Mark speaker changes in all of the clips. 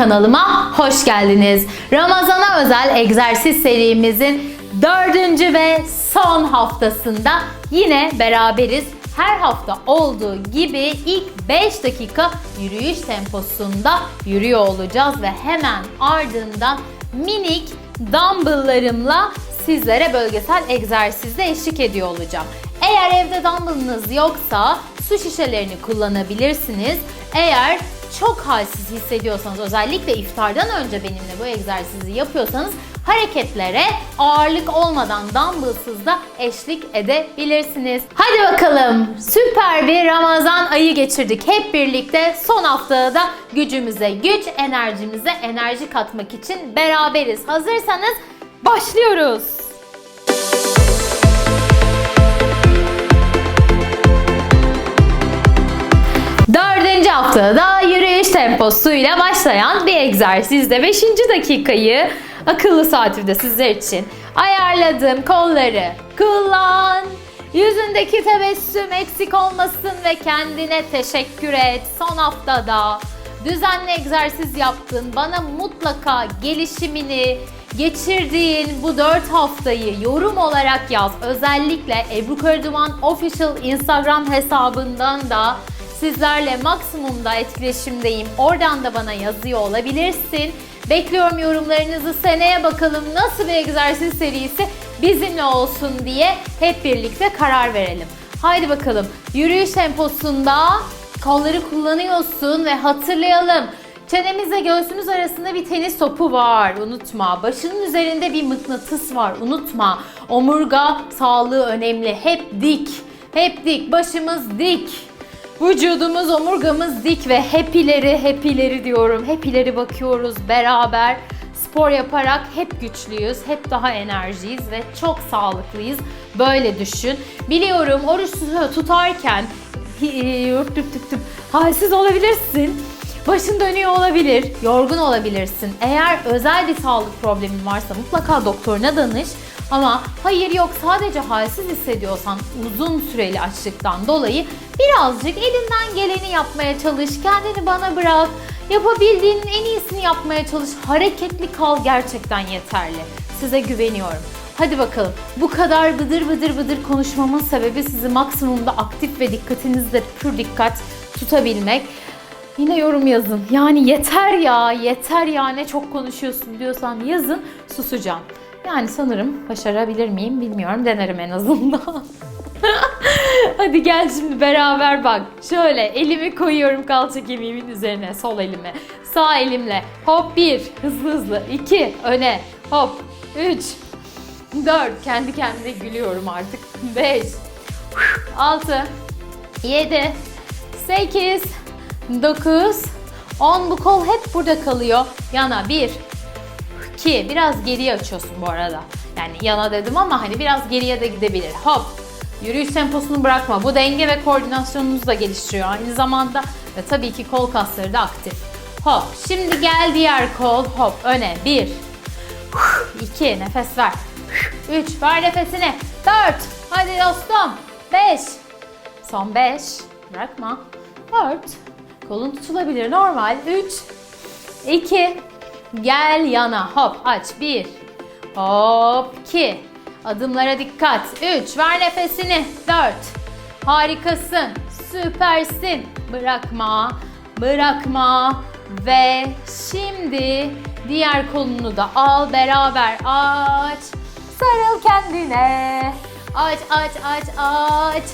Speaker 1: kanalıma hoş geldiniz. Ramazana özel egzersiz serimizin dördüncü ve son haftasında yine beraberiz. Her hafta olduğu gibi ilk 5 dakika yürüyüş temposunda yürüyor olacağız ve hemen ardından minik dumbbelllarımla sizlere bölgesel egzersizde eşlik ediyor olacağım. Eğer evde dumbbellınız yoksa su şişelerini kullanabilirsiniz. Eğer çok halsiz hissediyorsanız özellikle iftardan önce benimle bu egzersizi yapıyorsanız hareketlere ağırlık olmadan dumbbellsız da eşlik edebilirsiniz. Hadi bakalım süper bir Ramazan ayı geçirdik hep birlikte. Son haftada da gücümüze güç, enerjimize enerji katmak için beraberiz. Hazırsanız başlıyoruz. Dördüncü haftada temposuyla başlayan bir egzersizde 5. dakikayı akıllı saatimde sizler için ayarladım. Kolları kullan. Yüzündeki tebessüm eksik olmasın ve kendine teşekkür et. Son haftada düzenli egzersiz yaptın. Bana mutlaka gelişimini, geçirdiğin bu 4 haftayı yorum olarak yaz. Özellikle Ebru Karaduman Official Instagram hesabından da sizlerle maksimumda etkileşimdeyim. Oradan da bana yazıyor olabilirsin. Bekliyorum yorumlarınızı. Seneye bakalım nasıl bir egzersiz serisi bizimle olsun diye hep birlikte karar verelim. Haydi bakalım. Yürüyüş temposunda kolları kullanıyorsun ve hatırlayalım. Çenemizle göğsümüz arasında bir tenis topu var unutma. Başının üzerinde bir mıknatıs var unutma. Omurga sağlığı önemli. Hep dik. Hep dik. Başımız dik. Vücudumuz, omurgamız dik ve hep ileri diyorum. Hep ileri bakıyoruz beraber. Spor yaparak hep güçlüyüz, hep daha enerjiyiz ve çok sağlıklıyız. Böyle düşün. Biliyorum oruç tutarken halsiz olabilirsin. Başın dönüyor olabilir, yorgun olabilirsin. Eğer özel bir sağlık problemin varsa mutlaka doktoruna danış. Ama hayır yok sadece halsiz hissediyorsan uzun süreli açlıktan dolayı birazcık elinden geleni yapmaya çalış. Kendini bana bırak. Yapabildiğinin en iyisini yapmaya çalış. Hareketli kal gerçekten yeterli. Size güveniyorum. Hadi bakalım. Bu kadar bıdır bıdır bıdır konuşmamın sebebi sizi maksimumda aktif ve dikkatinizde pür dikkat tutabilmek. Yine yorum yazın. Yani yeter ya, yeter ya ne çok konuşuyorsun diyorsan yazın, susacağım. Yani sanırım başarabilir miyim bilmiyorum. Denerim en azından. Hadi gel şimdi beraber bak. Şöyle elimi koyuyorum kalça kemiğimin üzerine sol elime. Sağ elimle. Hop bir. Hızlı hızlı. İki. Öne. Hop. Üç. Dört. Kendi kendime gülüyorum artık. Beş. Altı. Yedi. Sekiz. 9 10 bu kol hep burada kalıyor. Yana. 1 2 biraz geriye açıyorsun bu arada. Yani yana dedim ama hani biraz geriye de gidebilir. Hop. Yürüyüş temposunu bırakma. Bu denge ve koordinasyonunuzu da geliştiriyor. Aynı zamanda ve tabii ki kol kasları da aktif. Hop. Şimdi gel diğer kol. Hop öne. 1 2 nefes ver. 3 ver nefesini. 4 hadi dostum. 5 son 5 bırakma. 4 Kolun tutulabilir normal. 3 2 Gel yana. Hop aç. 1 Hop 2 Adımlara dikkat. 3 Ver nefesini. 4 Harikasın. Süpersin. Bırakma. Bırakma. Ve şimdi diğer kolunu da al beraber aç. Sarıl kendine. Aç aç aç aç.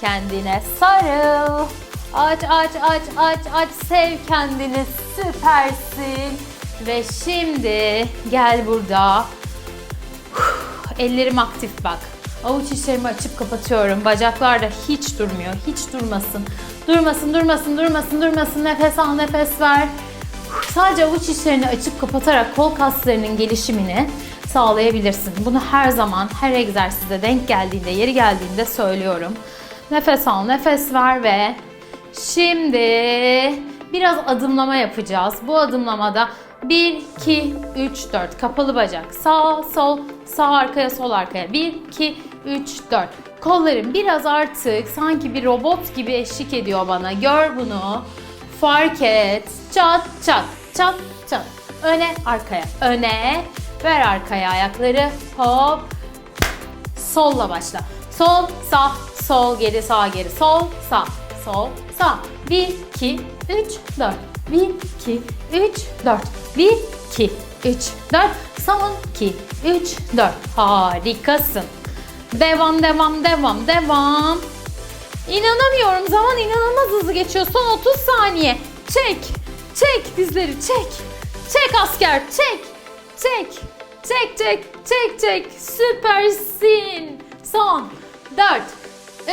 Speaker 1: Kendine sarıl. Aç aç aç aç aç sev kendini süpersin. Ve şimdi gel burada. Ellerim aktif bak. Avuç içlerimi açıp kapatıyorum. Bacaklar da hiç durmuyor. Hiç durmasın. Durmasın, durmasın, durmasın, durmasın. Nefes al, nefes ver. Sadece avuç içlerini açıp kapatarak kol kaslarının gelişimini sağlayabilirsin. Bunu her zaman, her egzersizde denk geldiğinde, yeri geldiğinde söylüyorum. Nefes al, nefes ver ve Şimdi biraz adımlama yapacağız. Bu adımlamada 1, 2, 3, 4 kapalı bacak. Sağ, sol, sağ arkaya, sol arkaya. 1, 2, 3, 4. Kollarım biraz artık sanki bir robot gibi eşlik ediyor bana. Gör bunu. Fark et. Çat çat çat çök. Öne, arkaya. Öne, ver arkaya ayakları. Hop. Solla başla. Sol, sağ, sol, geri, sağ, geri. Sol, sağ, sol, sağ. 1, 2, 3, 4. 1, 2, 3, 4. 1, 2, 3, 4. Son 2, 3, 4. Harikasın. Devam, devam, devam, devam. İnanamıyorum. Zaman inanılmaz hızlı geçiyor. Son 30 saniye. Çek. Çek dizleri çek. Çek asker çek. Çek. Çek çek çek çek. Süpersin. Son 4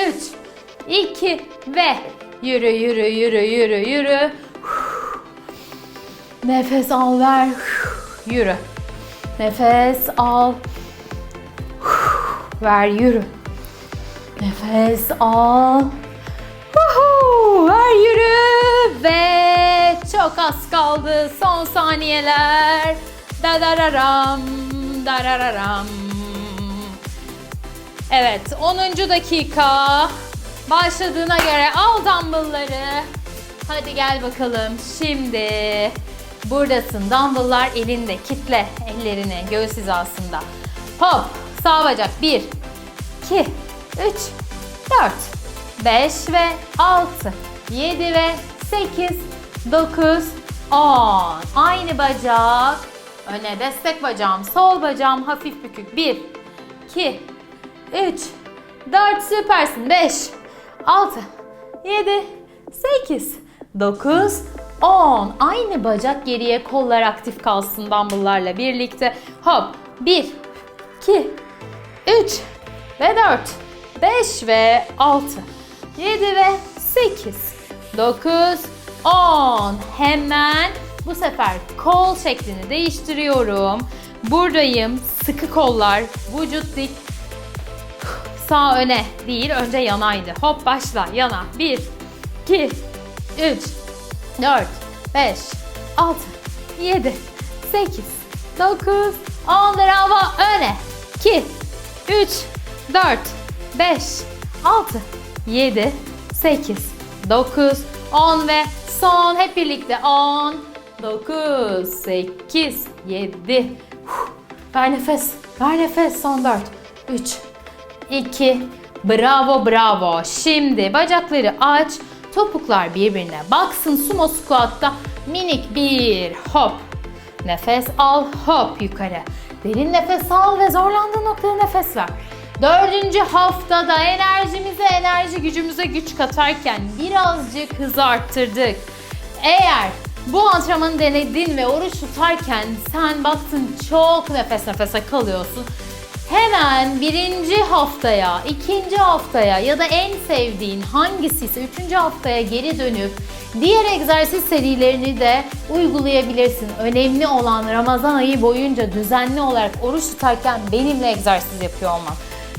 Speaker 1: 3 2 ve yürü yürü yürü yürü yürü. Nefes al ver. Yürü. Nefes al. Ver yürü. Nefes al. Ver yürü ve çok az kaldı son saniyeler. Dadararam, darararam. Evet 10. dakika başladığına göre al dumbbellları. Hadi gel bakalım şimdi. Buradasın dumbbelllar elinde kitle ellerini göğüs hizasında. Hop sağ bacak 1 2, 3, 4, 5 ve 6, 7 ve 8, 9, 10. Aynı bacak. Öne destek bacağım, sol bacağım hafif bükük. 1, 2, 3, 4 süpersin. 5, 6, 7, 8, 9, 10. Aynı bacak geriye kollar aktif kalsın dumbbell'larla birlikte. Hop 1, 2, 3 ve 4, 5 ve 6, 7 ve 8, 9, 10. Hemen bu sefer kol şeklini değiştiriyorum. Buradayım. Sıkı kollar, vücut dik. Sağ öne değil, önce yanaydı. Hop başla, yana. 1, 2, 3, 4, 5, 6, 7, 8, 9, 10. Bravo. Öne. 2, 3, 4, 5, 6, 7, 8, 9, 10 ve son hep birlikte 10, 9, 8, 7. Ver nefes, ver nefes. Son 4, 3, 2, bravo bravo. Şimdi bacakları aç, topuklar birbirine baksın. Sumo squat'ta minik bir hop. Nefes al, hop yukarı. Derin nefes al ve zorlandığın noktada nefes ver. Dördüncü haftada enerjimize, enerji gücümüze güç katarken birazcık hız arttırdık. Eğer bu antrenmanı denedin ve oruç tutarken sen baktın çok nefes nefese kalıyorsun. Hemen birinci haftaya, ikinci haftaya ya da en sevdiğin hangisiyse üçüncü haftaya geri dönüp diğer egzersiz serilerini de uygulayabilirsin. Önemli olan Ramazan ayı boyunca düzenli olarak oruç tutarken benimle egzersiz yapıyor olman.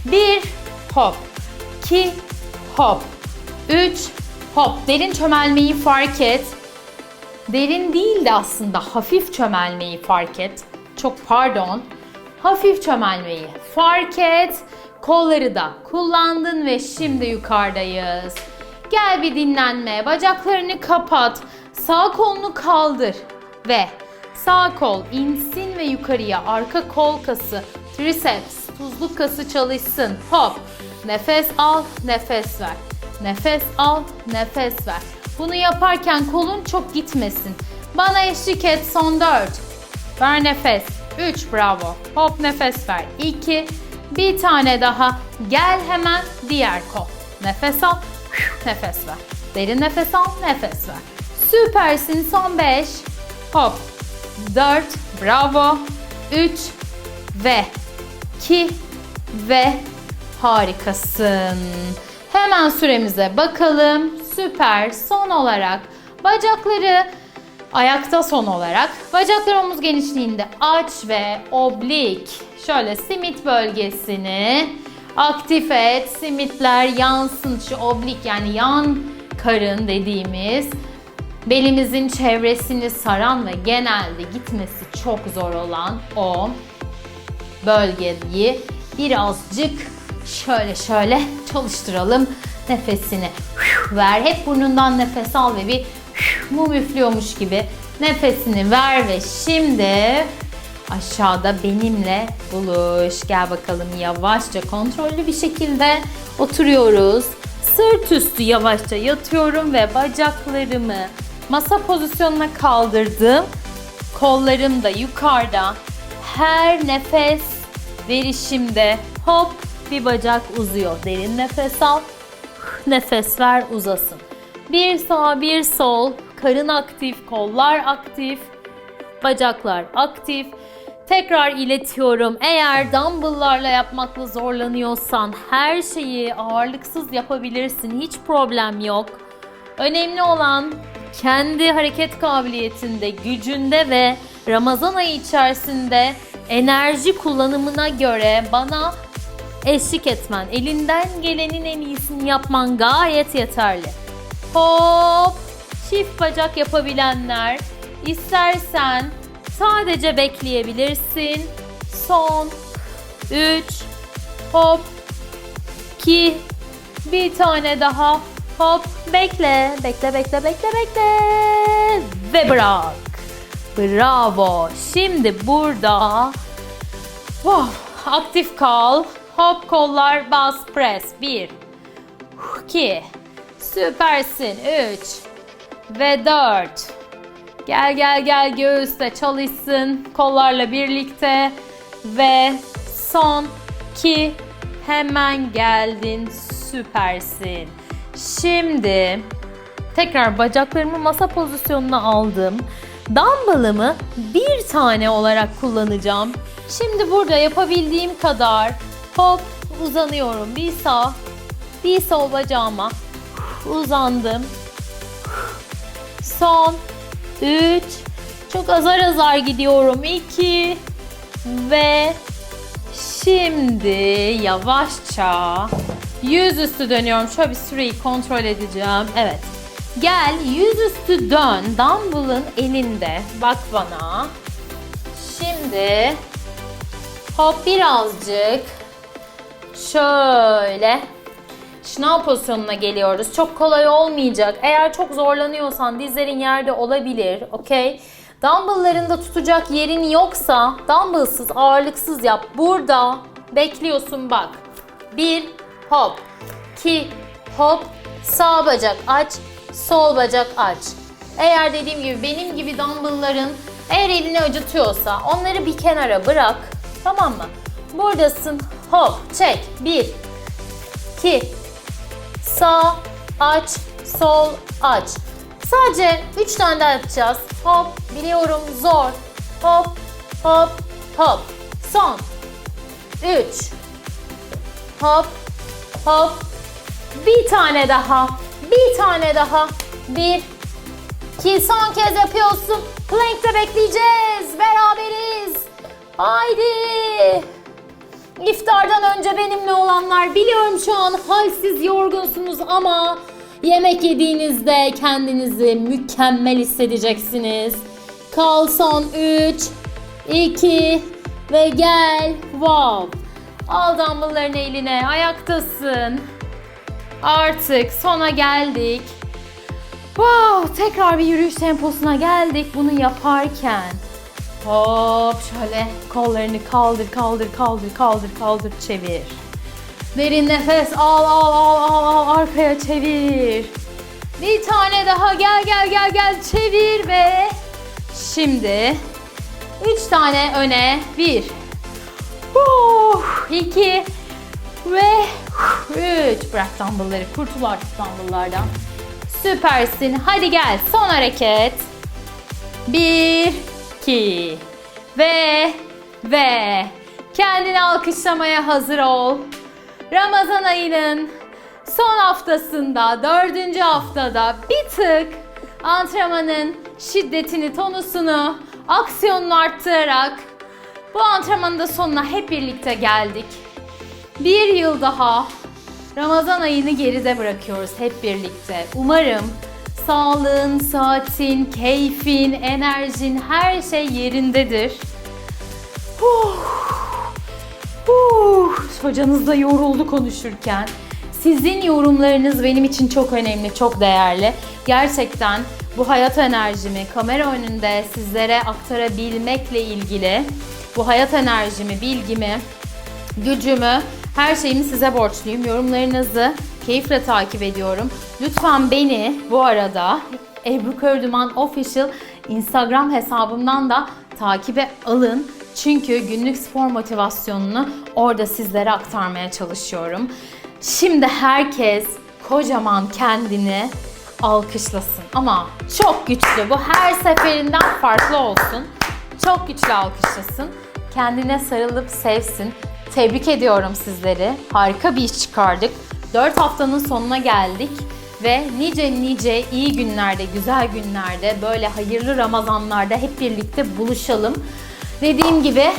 Speaker 1: 1 hop, 2 hop, 3 hop. Derin çömelmeyi fark et. Derin değil de aslında hafif çömelmeyi fark et. Çok pardon. Hafif çömelmeyi fark et. Kolları da kullandın ve şimdi yukarıdayız. Gel bir dinlenme. Bacaklarını kapat. Sağ kolunu kaldır ve sağ kol insin ve yukarıya. Arka kol kası, triceps, tuzluk kası çalışsın. Hop. Nefes al, nefes ver. Nefes al, nefes ver. Bunu yaparken kolun çok gitmesin. Bana eşlik et son 4. Ver nefes. 3 bravo. Hop nefes ver. 2. Bir tane daha. Gel hemen diğer kol. Nefes al. Nefes ver. Derin nefes al. Nefes ver. Süpersin. Son 5. Hop. 4. Bravo. 3. Ve 2. Ve harikasın. Hemen süremize bakalım. Süper. Son olarak bacakları ayakta son olarak bacakları omuz genişliğinde aç ve oblik. Şöyle simit bölgesini aktif et. Simitler yansın şu oblik yani yan karın dediğimiz belimizin çevresini saran ve genelde gitmesi çok zor olan o bölgeyi birazcık şöyle şöyle çalıştıralım. Nefesini ver. Hep burnundan nefes al ve bir mum üflüyormuş gibi Nefesini ver ve şimdi aşağıda benimle buluş. Gel bakalım yavaşça kontrollü bir şekilde oturuyoruz. Sırt üstü yavaşça yatıyorum ve bacaklarımı masa pozisyonuna kaldırdım. Kollarım da yukarıda. Her nefes verişimde hop bir bacak uzuyor. Derin nefes al. Nefes ver uzasın. Bir sağ bir sol. Karın aktif, kollar aktif. Bacaklar aktif. Tekrar iletiyorum. Eğer dumbbell'larla yapmakla zorlanıyorsan her şeyi ağırlıksız yapabilirsin. Hiç problem yok. Önemli olan kendi hareket kabiliyetinde, gücünde ve Ramazan ayı içerisinde enerji kullanımına göre bana eşlik etmen. Elinden gelenin en iyisini yapman gayet yeterli. Hop! Çift bacak yapabilenler istersen sadece bekleyebilirsin. Son 3 hop 2 bir tane daha hop bekle bekle bekle bekle bekle ve bırak. Bravo. Şimdi burada oh, aktif kal. Hop kollar bas press. 1 2 Süpersin. 3 ve 4 Gel gel gel göğüste çalışsın kollarla birlikte ve son 2 hemen geldin süpersin. Şimdi tekrar bacaklarımı masa pozisyonuna aldım. Dumbbellımı bir tane olarak kullanacağım. Şimdi burada yapabildiğim kadar hop uzanıyorum. Bir sağ, bir sol bacağıma uzandım. Son 3 çok azar azar gidiyorum. 2 ve şimdi yavaşça yüzüstü dönüyorum. Şöyle bir süreyi kontrol edeceğim. Evet. Gel yüzüstü dön. Dumbbell'ın elinde. Bak bana. Şimdi hop birazcık şöyle Şınav pozisyonuna geliyoruz. Çok kolay olmayacak. Eğer çok zorlanıyorsan dizlerin yerde olabilir. Okey. Dumbbell'larında tutacak yerin yoksa dumbbellsız, ağırlıksız yap. Burada bekliyorsun bak. Bir hop. iki hop. Sağ bacak aç. Sol bacak aç. Eğer dediğim gibi benim gibi dumbbell'ların eğer elini acıtıyorsa onları bir kenara bırak. Tamam mı? Buradasın. Hop. Çek. Bir. iki Sağ, aç, sol, aç. Sadece 3 tane daha yapacağız. Hop, biliyorum zor. Hop, hop, hop. Son. 3. Hop, hop. Bir tane daha. Bir tane daha. Bir. İki. Son kez yapıyorsun. Plank'te bekleyeceğiz. Beraberiz. Haydi. İftardan önce benimle olanlar biliyorum şu an halsiz yorgunsunuz ama yemek yediğinizde kendinizi mükemmel hissedeceksiniz. Kal son 3, 2 ve gel. Wow. Al dumbbellların eline ayaktasın. Artık sona geldik. Wow, tekrar bir yürüyüş temposuna geldik bunu yaparken. Hop şöyle kollarını kaldır kaldır kaldır kaldır kaldır çevir. Derin nefes al al al al al arkaya çevir. Bir tane daha gel gel gel gel çevir ve şimdi 3 tane öne 1 2 ve 3 bırak dumbbellları kurtul artık dumbbelllardan. Süpersin. Hadi gel son hareket. 1 ki. Ve ve kendini alkışlamaya hazır ol. Ramazan ayının son haftasında, dördüncü haftada bir tık antrenmanın şiddetini, tonusunu, aksiyonunu arttırarak bu antrenmanın da sonuna hep birlikte geldik. Bir yıl daha Ramazan ayını geride bırakıyoruz hep birlikte. Umarım sağlığın, saatin, keyfin, enerjin her şey yerindedir. Huh. Huh. Hocanız da yoruldu konuşurken. Sizin yorumlarınız benim için çok önemli, çok değerli. Gerçekten bu hayat enerjimi kamera önünde sizlere aktarabilmekle ilgili bu hayat enerjimi, bilgimi, gücümü, her şeyimi size borçluyum. Yorumlarınızı keyifle takip ediyorum. Lütfen beni bu arada Ebru Kördüman Official Instagram hesabımdan da takibe alın. Çünkü günlük spor motivasyonunu orada sizlere aktarmaya çalışıyorum. Şimdi herkes kocaman kendini alkışlasın. Ama çok güçlü. Bu her seferinden farklı olsun. Çok güçlü alkışlasın. Kendine sarılıp sevsin. Tebrik ediyorum sizleri. Harika bir iş çıkardık. 4 haftanın sonuna geldik ve nice nice iyi günlerde, güzel günlerde, böyle hayırlı Ramazanlarda hep birlikte buluşalım. Dediğim gibi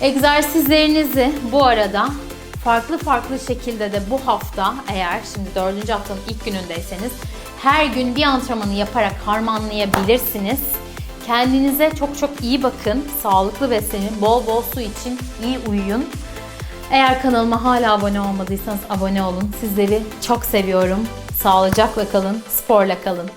Speaker 1: egzersizlerinizi bu arada farklı farklı şekilde de bu hafta eğer şimdi dördüncü haftanın ilk günündeyseniz her gün bir antrenmanı yaparak harmanlayabilirsiniz. Kendinize çok çok iyi bakın. Sağlıklı beslenin. Bol bol su için iyi uyuyun. Eğer kanalıma hala abone olmadıysanız abone olun. Sizleri çok seviyorum. Sağlıcakla kalın, sporla kalın.